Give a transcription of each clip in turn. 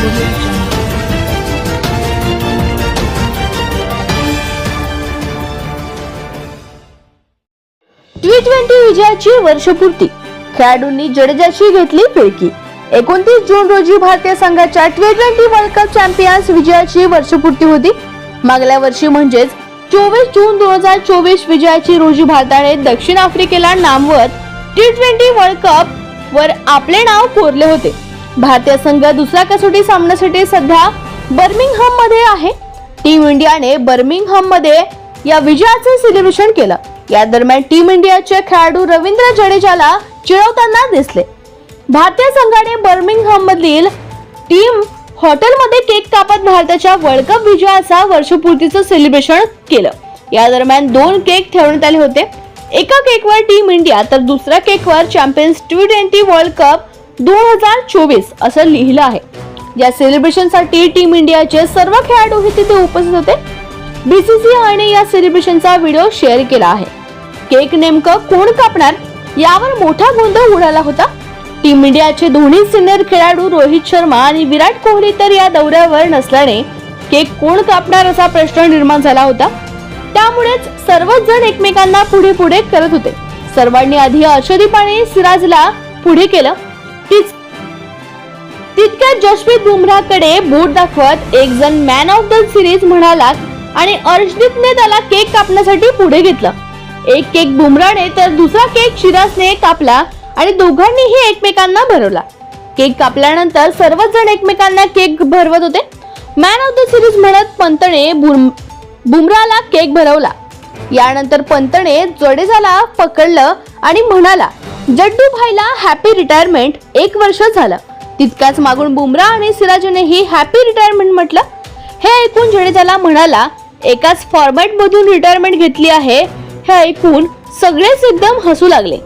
T twenty विजयाची वर्षपूर्ती. खेळाडूंनी जडेजाची घेतली फिरकी एकोणतीस जून रोजी भारतीय संघाच्या T twenty World Cup champions विजयाची वर्षपूर्ती होती. मागल्या वर्षी म्हणजेच चोवीस जून दोन हजार चोवीस विजयाची रोजी भारताने दक्षिण आफ्रिकेला नामवत टी ट्वेंटी वर्ल्ड कप वर आपले नाव कोरले होते. भारतीय संघ दुसऱ्या कसोटी सामन्यासाठी सध्या बर्मिंगहममध्ये आहे. टीम इंडियाने बर्मिंगहममध्ये या विजयाचे सेलिब्रेशन केलं. या दरम्यान टीम इंडियाचे खेळाडू रवींद्र जडेजाला चिडवताना दिसले. भारतीय संघाने बर्मिंगहम मधील टीम हॉटेलमध्ये केक कापत भारताच्या वर्ल्ड कप विजयाचा वर्षपूर्तीचं सेलिब्रेशन केलं. या दरम्यान दोन केक ठेवण्यात आले होते. एका केकवर टीम इंडिया तर दुसऱ्या केकवर champions T twenty World Cup दोन हजार चोवीस असं लिहिलं आहे. या सेलिब्रेशनसाठी टीम इंडियाचे सर्व खेळाडूही तिथे उपस्थित होते. बीसीसीआयने या सेलिब्रेशनचा व्हिडिओ शेअर केला आहे. केक नेमकं कोण कापणार? यावर मोठा गोंधळ उडाला होता. टीम इंडियाचे दोन्ही सिनियर खेळाडू रोहित शर्मा आणि विराट कोहली तर या दौऱ्यावर नसल्याने केक कोण कापणार असा प्रश्न निर्माण झाला होता. त्यामुळेच सर्वच जण एकमेकांना पुढे पुढे करत होते. सर्वांनी आधी अर्षदीपाने सिराजला पुढे केलं. तितक्यात जसप्रीत बुमराहकडे बूट दाखवत एक जण मॅन ऑफ द सिरीज म्हणाला आणि अर्शदीपने त्याला केक कापण्यासाठी पुढे घेतलं. एक केक बुमराने तर दुसरा केक शिरासने कापला आणि दोघांनीही एकमेकांना भरवला. केक कापल्यानंतर सर्वच जण एकमेकांना केक भरवत होते. मॅन ऑफ द सिरीज म्हणत पंतने बुम- बुमराला केक भरवला. यानंतर पंतने जडेजाला पकडलं आणि म्हणाला जड्डू भाईला हॅपी रिटायरमेंट एक वर्ष झालं. तितक्याच मागून बुमरा आणि सिराजनेही हॅपी रिटायरमेंट म्हटलं. हे ऐकून जडेजाला म्हणाला एकाच फॉर्मॅट मधून रिटायरमेंट घेतली आहे हे ऐकून सगळेच एकदम हसू लागले.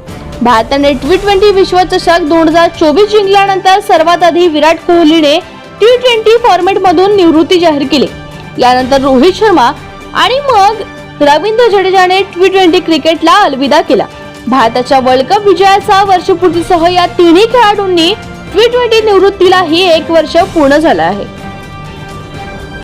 भारताने टी ट्वेंटी विश्वचषक दोन हजार चोवीस जिंकल्यानंतर सर्वात आधी विराट कोहलीने टी ट्वेंटी फॉर्मॅट मधून निवृत्ती जाहीर केली. यानंतर रोहित शर्मा आणि मग रवींद्र जडेजाने टी ट्वेंटी क्रिकेटला अलविदा केला. भारताच्या वर्ल्ड कप विजयाचा वर्षपूर्तीसह या तिन्ही खेळाडूंनी टी ट्वेंटी निवृत्तीलाही एक वर्ष पूर्ण झालं आहे.